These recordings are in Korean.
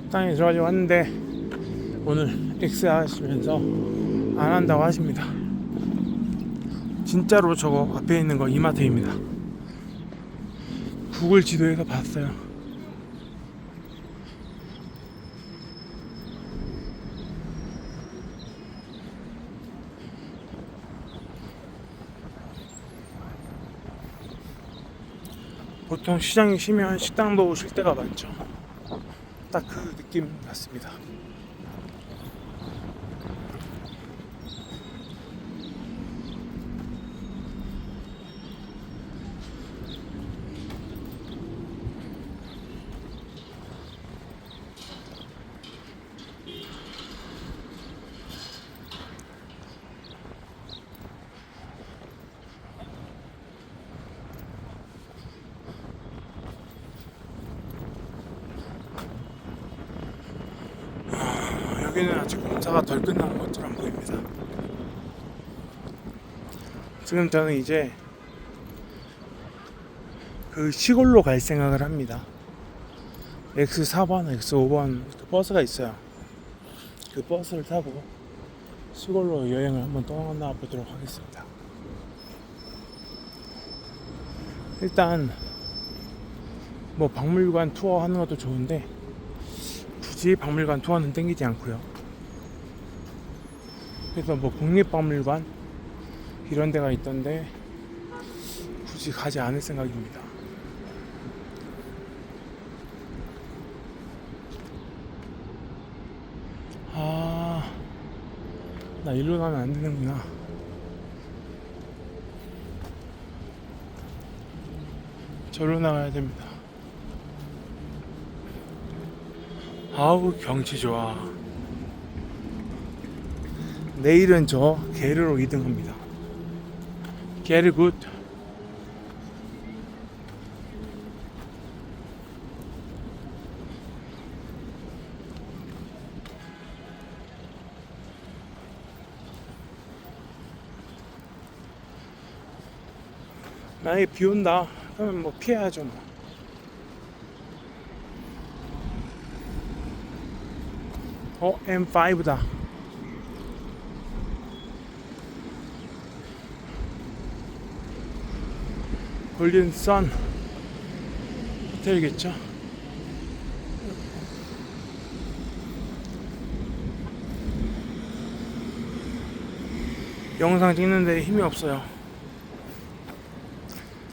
식당에 들어가려고 하는데 오늘 X 하시면서 안 한다고 하십니다. 진짜로 저거 앞에 있는 거 이마트입니다. 구글 지도에서 봤어요. 보통 시장에 쉬면 식당도 오실 때가 많죠. 딱 그 느낌 같습니다. 아, 여기는 아직 공사가 덜 끝난 것처럼 보입니다. 지금 저는 이제 그 시골로 갈 생각을 합니다. X4번, X5번 버스가 있어요. 그 버스를 타고 시골로 여행을 한번 떠나 보도록 하겠습니다. 일단 뭐 박물관 투어 하는 것도 좋은데 굳이 박물관 투어는 땡기지 않고요. 그래서 뭐 국립박물관 이런 데가 있던데 굳이 가지 않을 생각입니다. 아, 나 일로 가면 안 되는구나. 절로 나가야 됩니다. 아우 경치 좋아. 내일은 저 게르로 이동합니다. 게르 굿. 만약에 비 온다 그러면 뭐 피해야죠 뭐. 어 M5다. 골든 선 호텔이겠죠? 영상 찍는데 힘이 없어요.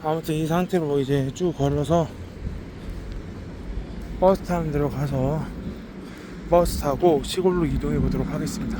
아무튼 이 상태로 이제 쭉 걸어서 버스 타는 데로 가서 버스 타고 시골로 이동해 보도록 하겠습니다.